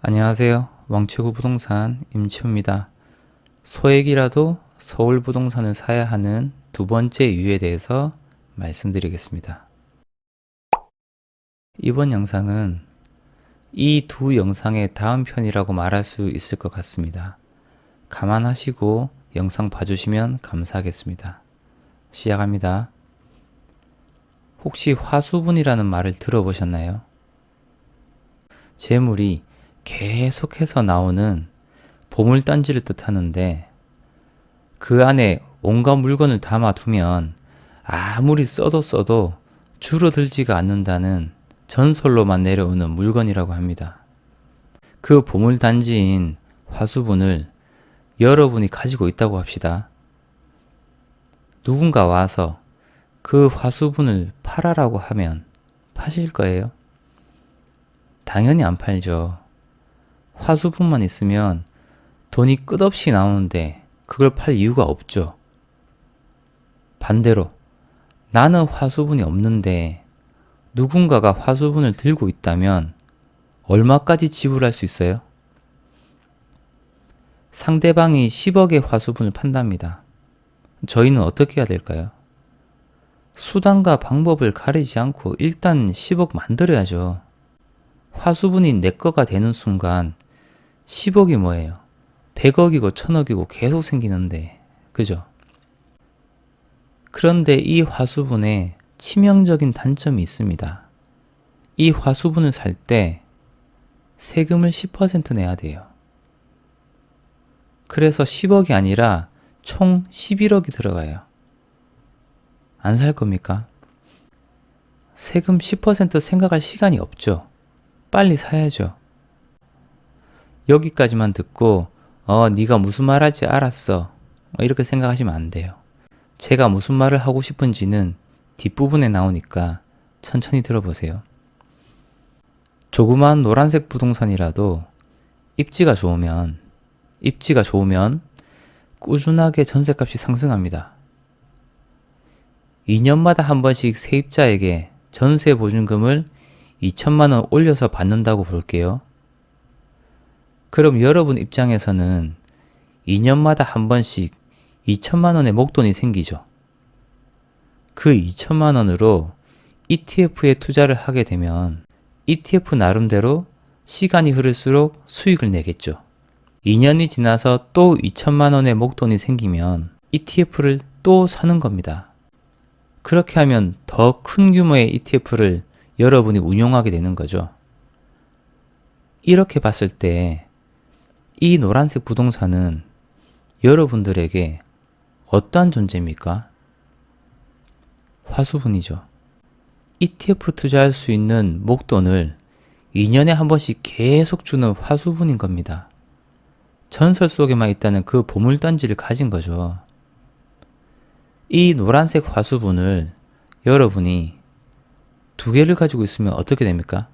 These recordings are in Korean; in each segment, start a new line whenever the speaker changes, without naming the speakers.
안녕하세요. 왕최고 부동산 임치우입니다. 소액이라도 서울 부동산을 사야 하는 두 번째 이유에 대해서 말씀드리겠습니다. 이번 영상은 이 두 영상의 다음 편이라고 말할 수 있을 것 같습니다. 감안하시고 영상 봐주시면 감사하겠습니다. 시작합니다. 혹시 화수분이라는 말을 들어보셨나요? 재물이 계속해서 나오는 보물단지를 뜻하는데 그 안에 온갖 물건을 담아두면 아무리 써도 써도 줄어들지가 않는다는 전설로만 내려오는 물건이라고 합니다. 그 보물단지인 화수분을 여러분이 가지고 있다고 합시다. 누군가 와서 그 화수분을 팔아라고 하면 파실 거예요? 당연히 안 팔죠. 화수분만 있으면 돈이 끝없이 나오는데 그걸 팔 이유가 없죠. 반대로 나는 화수분이 없는데 누군가가 화수분을 들고 있다면 얼마까지 지불할 수 있어요? 상대방이 10억의 화수분을 판답니다. 저희는 어떻게 해야 될까요? 수단과 방법을 가리지 않고 일단 10억 만들어야죠. 화수분이 내 거가 되는 순간 10억이 뭐예요? 100억이고 1000억이고 계속 생기는데, 그죠? 그런데 이 화수분에 치명적인 단점이 있습니다. 이 화수분을 살 때 세금을 10% 내야 돼요. 그래서 10억이 아니라 총 11억이 들어가요. 안 살 겁니까? 세금 10% 생각할 시간이 없죠. 빨리 사야죠. 여기까지만 듣고 어 네가 무슨 말 할지 알았어 어, 이렇게 생각하시면 안 돼요. 제가 무슨 말을 하고 싶은지는 뒷부분에 나오니까 천천히 들어보세요. 조그만 노란색 부동산이라도 입지가 좋으면 입지가 좋으면 꾸준하게 전세값이 상승합니다. 2년마다 한 번씩 세입자에게 전세 보증금을 2천만 원 올려서 받는다고 볼게요. 그럼 여러분 입장에서는 2년마다 한 번씩 2천만 원의 목돈이 생기죠. 그 2천만 원으로 ETF에 투자를 하게 되면 ETF 나름대로 시간이 흐를수록 수익을 내겠죠. 2년이 지나서 또 2천만 원의 목돈이 생기면 ETF를 또 사는 겁니다. 그렇게 하면 더 큰 규모의 ETF를 여러분이 운용하게 되는 거죠. 이렇게 봤을 때 이 노란색 부동산은 여러분들에게 어떠한 존재입니까? 화수분이죠. ETF 투자할 수 있는 목돈을 2년에 한 번씩 계속 주는 화수분인 겁니다. 전설 속에만 있다는 그 보물단지를 가진 거죠. 이 노란색 화수분을 여러분이 두 개를 가지고 있으면 어떻게 됩니까?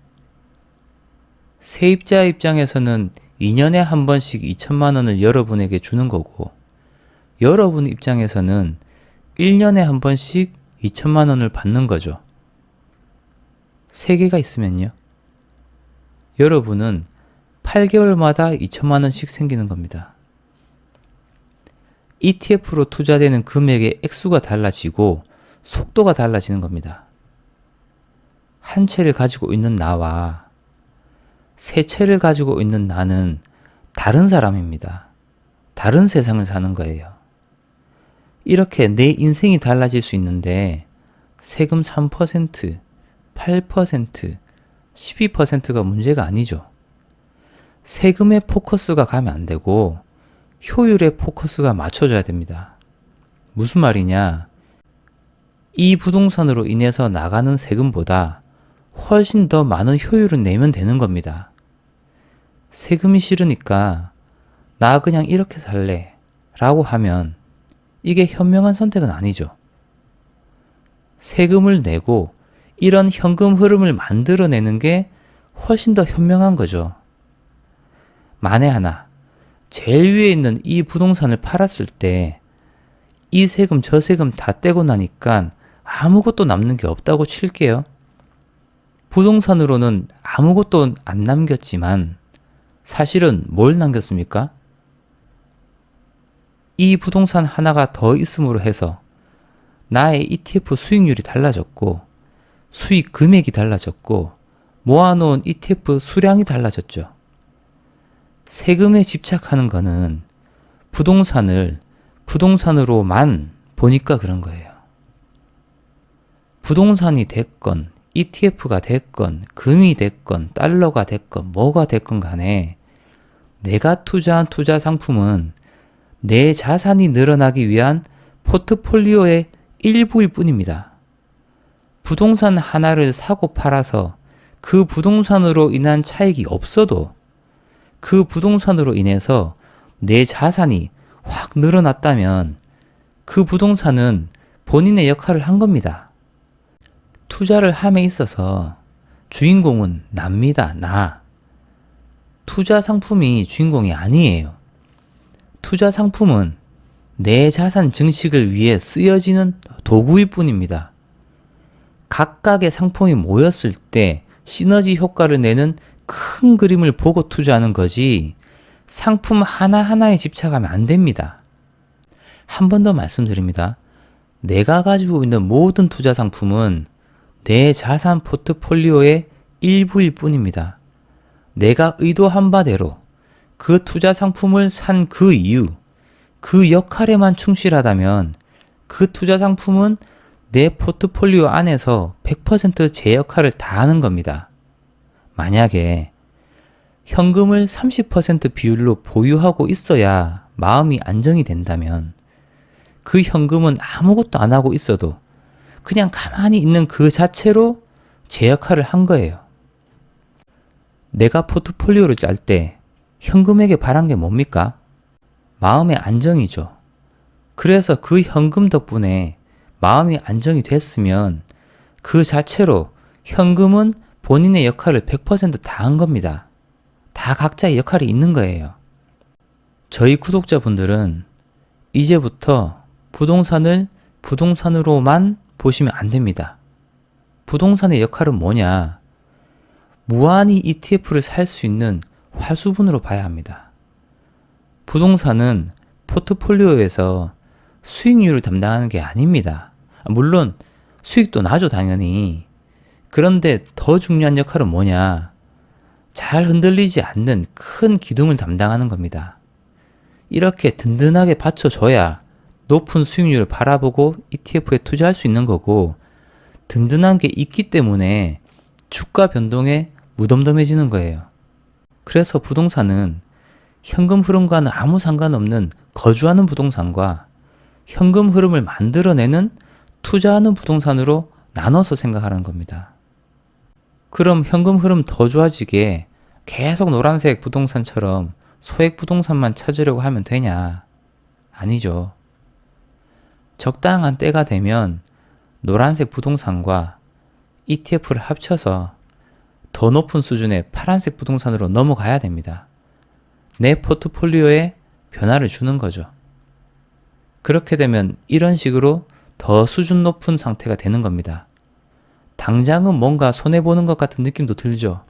세입자 입장에서는 2년에 한 번씩 2천만 원을 여러분에게 주는 거고, 여러분 입장에서는 1년에 한 번씩 2천만 원을 받는 거죠. 세 개가 있으면요. 여러분은 8개월마다 2천만 원씩 생기는 겁니다. ETF로 투자되는 금액의 액수가 달라지고 속도가 달라지는 겁니다. 한 채를 가지고 있는 나와 세 채를 가지고 있는 나는 다른 사람입니다. 다른 세상을 사는 거예요. 이렇게 내 인생이 달라질 수 있는데 세금 3%, 8%, 12%가 문제가 아니죠. 세금에 포커스가 가면 안 되고 효율에 포커스가 맞춰져야 됩니다. 무슨 말이냐? 이 부동산으로 인해서 나가는 세금보다 훨씬 더 많은 효율을 내면 되는 겁니다. 세금이 싫으니까 나 그냥 이렇게 살래 라고 하면 이게 현명한 선택은 아니죠. 세금을 내고 이런 현금 흐름을 만들어내는 게 훨씬 더 현명한 거죠. 만에 하나, 제일 위에 있는 이 부동산을 팔았을 때 이 세금 저 세금 다 떼고 나니까 아무것도 남는 게 없다고 칠게요. 부동산으로는 아무것도 안 남겼지만 사실은 뭘 남겼습니까? 이 부동산 하나가 더 있음으로 해서 나의 ETF 수익률이 달라졌고 수익 금액이 달라졌고 모아놓은 ETF 수량이 달라졌죠. 세금에 집착하는 거는 부동산을 부동산으로만 보니까 그런 거예요. 부동산이 됐건 ETF가 됐건 금이 됐건 달러가 됐건 뭐가 됐건 간에 내가 투자한 투자 상품은 내 자산이 늘어나기 위한 포트폴리오의 일부일 뿐입니다. 부동산 하나를 사고 팔아서 그 부동산으로 인한 차익이 없어도 그 부동산으로 인해서 내 자산이 확 늘어났다면 그 부동산은 본인의 역할을 한 겁니다. 투자를 함에 있어서 주인공은 납니다. 나. 투자 상품이 주인공이 아니에요. 투자 상품은 내 자산 증식을 위해 쓰여지는 도구일 뿐입니다. 각각의 상품이 모였을 때 시너지 효과를 내는 큰 그림을 보고 투자하는 거지 상품 하나하나에 집착하면 안 됩니다. 한 번 더 말씀드립니다. 내가 가지고 있는 모든 투자 상품은 내 자산 포트폴리오의 일부일 뿐입니다. 내가 의도한 바대로 그 투자 상품을 산 그 이유, 그 역할에만 충실하다면 그 투자 상품은 내 포트폴리오 안에서 100%제 역할을 다 하는 겁니다. 만약에 현금을 30% 비율로 보유하고 있어야 마음이 안정이 된다면 그 현금은 아무것도 안 하고 있어도 그냥 가만히 있는 그 자체로 제 역할을 한 거예요. 내가 포트폴리오를 짤 때 현금에게 바란 게 뭡니까? 마음의 안정이죠. 그래서 그 현금 덕분에 마음이 안정이 됐으면 그 자체로 현금은 본인의 역할을 100%다 한 겁니다. 다 각자의 역할이 있는 거예요. 저희 구독자분들은 이제부터 부동산을 부동산으로만 보시면 안 됩니다. 부동산의 역할은 뭐냐? 무한히 ETF를 살 수 있는 화수분으로 봐야 합니다. 부동산은 포트폴리오에서 수익률을 담당하는 게 아닙니다. 물론 수익도 나죠, 당연히. 그런데 더 중요한 역할은 뭐냐? 잘 흔들리지 않는 큰 기둥을 담당하는 겁니다. 이렇게 든든하게 받쳐줘야 높은 수익률을 바라보고 ETF에 투자할 수 있는 거고, 든든한 게 있기 때문에 주가 변동에 무덤덤해지는 거예요. 그래서 부동산은 현금 흐름과는 아무 상관없는 거주하는 부동산과 현금 흐름을 만들어내는 투자하는 부동산으로 나눠서 생각하는 겁니다. 그럼 현금 흐름 더 좋아지게 계속 노란색 부동산처럼 소액 부동산만 찾으려고 하면 되냐? 아니죠. 적당한 때가 되면 노란색 부동산과 ETF를 합쳐서 더 높은 수준의 파란색 부동산으로 넘어가야 됩니다. 내 포트폴리오에 변화를 주는 거죠. 그렇게 되면 이런 식으로 더 수준 높은 상태가 되는 겁니다. 당장은 뭔가 손해보는 것 같은 느낌도 들죠.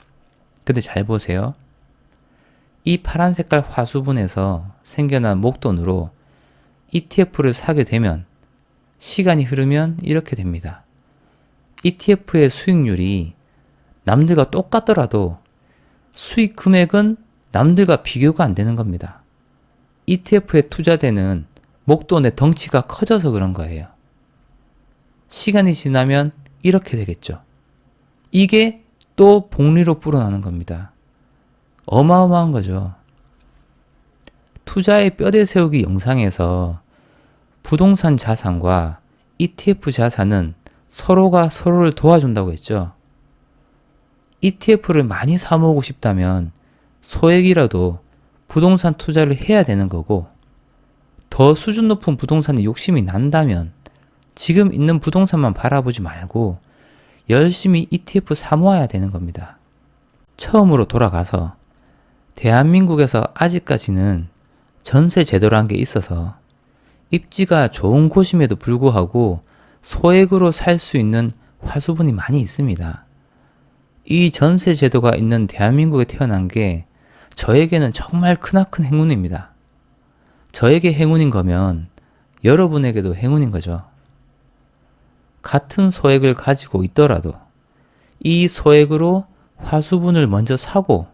근데 잘 보세요. 이 파란 색깔 화수분에서 생겨난 목돈으로 ETF를 사게 되면 시간이 흐르면 이렇게 됩니다. ETF의 수익률이 남들과 똑같더라도 수익 금액은 남들과 비교가 안 되는 겁니다. ETF에 투자되는 목돈의 덩치가 커져서 그런 거예요. 시간이 지나면 이렇게 되겠죠. 이게 또 복리로 불어나는 겁니다. 어마어마한 거죠. 투자의 뼈대 세우기 영상에서 부동산 자산과 ETF 자산은 서로가 서로를 도와준다고 했죠. ETF를 많이 사모으고 싶다면 소액이라도 부동산 투자를 해야 되는 거고, 더 수준 높은 부동산에 욕심이 난다면 지금 있는 부동산만 바라보지 말고 열심히 ETF 사모아야 되는 겁니다. 처음으로 돌아가서 대한민국에서 아직까지는 전세 제도란 게 있어서 입지가 좋은 곳임에도 불구하고 소액으로 살 수 있는 화수분이 많이 있습니다. 이 전세 제도가 있는 대한민국에 태어난 게 저에게는 정말 크나큰 행운입니다. 저에게 행운인 거면 여러분에게도 행운인 거죠. 같은 소액을 가지고 있더라도 이 소액으로 화수분을 먼저 사고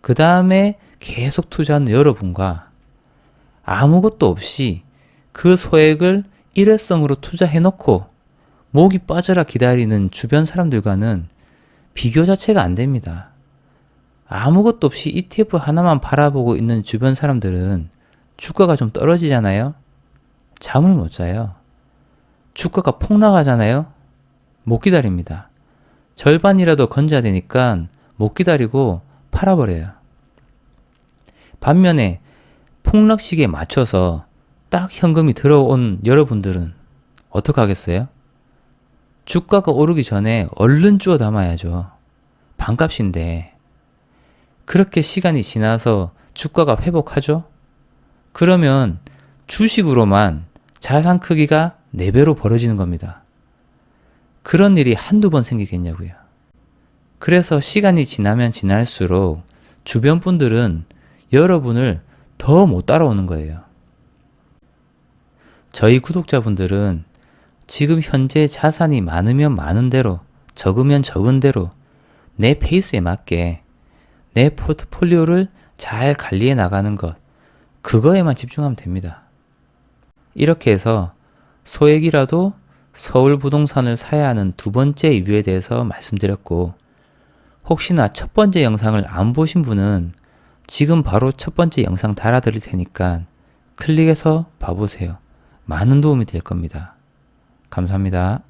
그 다음에 계속 투자하는 여러분과 아무것도 없이 그 소액을 일회성으로 투자해놓고 목이 빠져라 기다리는 주변 사람들과는 비교 자체가 안 됩니다. 아무것도 없이 ETF 하나만 바라보고 있는 주변 사람들은 주가가 좀 떨어지잖아요? 잠을 못 자요. 주가가 폭락하잖아요? 못 기다립니다. 절반이라도 건져야 되니까 못 기다리고 팔아버려요. 반면에 폭락 시기에 맞춰서 딱 현금이 들어온 여러분들은 어떻게 하겠어요? 주가가 오르기 전에 얼른 주워 담아야죠. 반값인데. 그렇게 시간이 지나서 주가가 회복하죠? 그러면 주식으로만 자산 크기가 4배로 벌어지는 겁니다. 그런 일이 한두 번 생기겠냐고요. 그래서 시간이 지나면 지날수록 주변 분들은 여러분을 더 못 따라오는 거예요. 저희 구독자분들은 지금 현재 자산이 많으면 많은 대로, 적으면 적은 대로 내 페이스에 맞게 내 포트폴리오를 잘 관리해 나가는 것, 그거에만 집중하면 됩니다. 이렇게 해서 소액이라도 서울 부동산을 사야 하는 두 번째 이유에 대해서 말씀드렸고, 혹시나 첫 번째 영상을 안 보신 분은 지금 바로 첫 번째 영상 달아드릴 테니까 클릭해서 봐보세요. 많은 도움이 될 겁니다. 감사합니다.